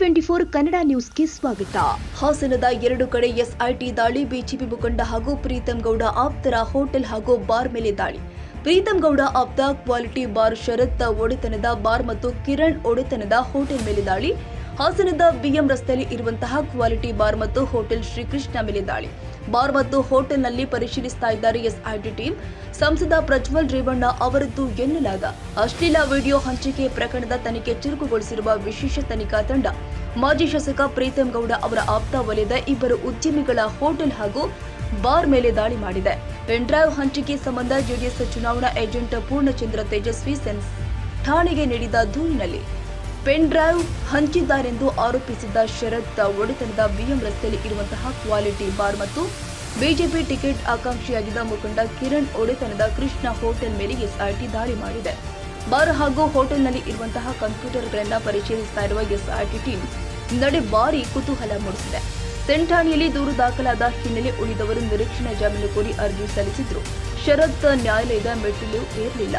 Twenty four Kannada ನ್ಯೂಸ್ಗೆ ಸ್ವಾಗತ. ಹಾಸನದ ಎರಡು ಕಡೆ ಎಸ್ಐಟಿ ದಾಳಿ ಬಿಜೆಪಿ ಮುಖಂಡ ಹಾಗೂ ಪ್ರೀತಂ ಗೌಡ ಆಪ್ತರ ಹೋಟೆಲ್ ಹಾಗೂ ಬಾರ್ ಮೇಲೆ ದಾಳಿ. ಪ್ರೀತಂ ಗೌಡ ಆಪ್ತ, ಕ್ವಾಲಿಟಿ ಬಾರ್, ಶರತ್, ಒಡೆತನದ ಬಾರ್ ಮತ್ತು ಕಿರಣ್ ಒಡೆತನದ ಹೋಟೆಲ್ ಮೇಲೆ ದಾಳಿ. ಹಾಸನದ ಬಿಎಂ ರಸ್ತೆಯಲ್ಲಿ ಇರುವಂತಹ ಕ್ವಾಲಿಟಿ ಬಾರ್ ಮತ್ತು ಹೋಟೆಲ್ ಶ್ರೀಕೃಷ್ಣ ಮೇಲೆ ದಾಳಿ. ಬಾರ್ ಮತ್ತು ಹೋಟೆಲ್ನಲ್ಲಿ ಪರಿಶೀಲಿಸ್ತಾ ಇದ್ದಾರೆ ಎಸ್ಐಟಿ ಟೀಮ್. ಸಂಸದ ಪ್ರಜ್ವಲ್ ರೇವಣ್ಣ ಅವರದ್ದು ಎನ್ನಲಾದ ಅಶ್ಲೀಲ ವಿಡಿಯೋ ಹಂಚಿಕೆ ಪ್ರಕರಣದ ತನಿಖೆ ಚುರುಕುಗೊಳಿಸಿರುವ ವಿಶೇಷ ತನಿಖಾ ತಂಡ. ಮಾಜಿ ಶಾಸಕ ಪ್ರೀತಂ ಗೌಡ ಅವರ ಆಪ್ತ ವಲಯದ ಇಬ್ಬರು ಉದ್ಯಮಿಗಳ ಹೋಟೆಲ್ ಹಾಗೂ ಬಾರ್ ಮೇಲೆ ದಾಳಿ ಮಾಡಿದೆ. ಪೆನ್ಡ್ರೈವ್ ಹಂಚಿಕೆ ಸಂಬಂಧ ಜೆಡಿಎಸ್ ಚುನಾವಣಾ ಏಜೆಂಟ್ ಪೂರ್ಣಚಂದ್ರ ತೇಜಸ್ವಿ ಸೆನ್ಸ್ ಠಾಣೆಗೆ ನೀಡಿದ ದೂರಿನಲ್ಲಿ. ಪೆನ್ ಡ್ರೈವ್ ಹಂಚಿದ್ದಾರೆಂದು ಆರೋಪಿಸಿದ್ದ ಶರತ್ ಒಡೆತನದ ಬಿಎಂ ರಸ್ತೆಯಲ್ಲಿ ಇರುವಂತಹ ಕ್ವಾಲಿಟಿ ಬಾರ್ ಮತ್ತು ಬಿಜೆಪಿ ಟಿಕೆಟ್ ಆಕಾಂಕ್ಷಿಯಾಗಿದ್ದ ಮುಖಂಡ ಕಿರಣ್ ಒಡೆತನದ ಕೃಷ್ಣ ಹೋಟೆಲ್ ಮೇಲೆ ಎಸ್ಐಟಿ ದಾಳಿ ಮಾಡಿದೆ. ಬಾರ್ ಹಾಗೂ ಹೋಟೆಲ್ನಲ್ಲಿ ಇರುವಂತಹ ಕಂಪ್ಯೂಟರ್ಗಳನ್ನ ಪರಿಶೀಲಿಸ್ತಾ ಇರುವ ಎಸ್ಐಟಿ ಟೀಮ್ ನಡೆ ಬಾರಿ ಕುತೂಹಲ ಮೂಡಿಸಿದೆ. ಸೆಂಠಾಣಿಯಲ್ಲಿ ದೂರು ದಾಖಲಾದ ಹಿನ್ನೆಲೆ ಉಳಿದವರು ನಿರೀಕ್ಷಣಾ ಜಾಮೀನು ಕೋರಿ ಅರ್ಜಿ ಸಲ್ಲಿಸಿದ್ರು. ಶರತ್ ನ್ಯಾಯಾಲಯದ ಮೆಟ್ಟಿಲು ಏರಲಿಲ್ಲ.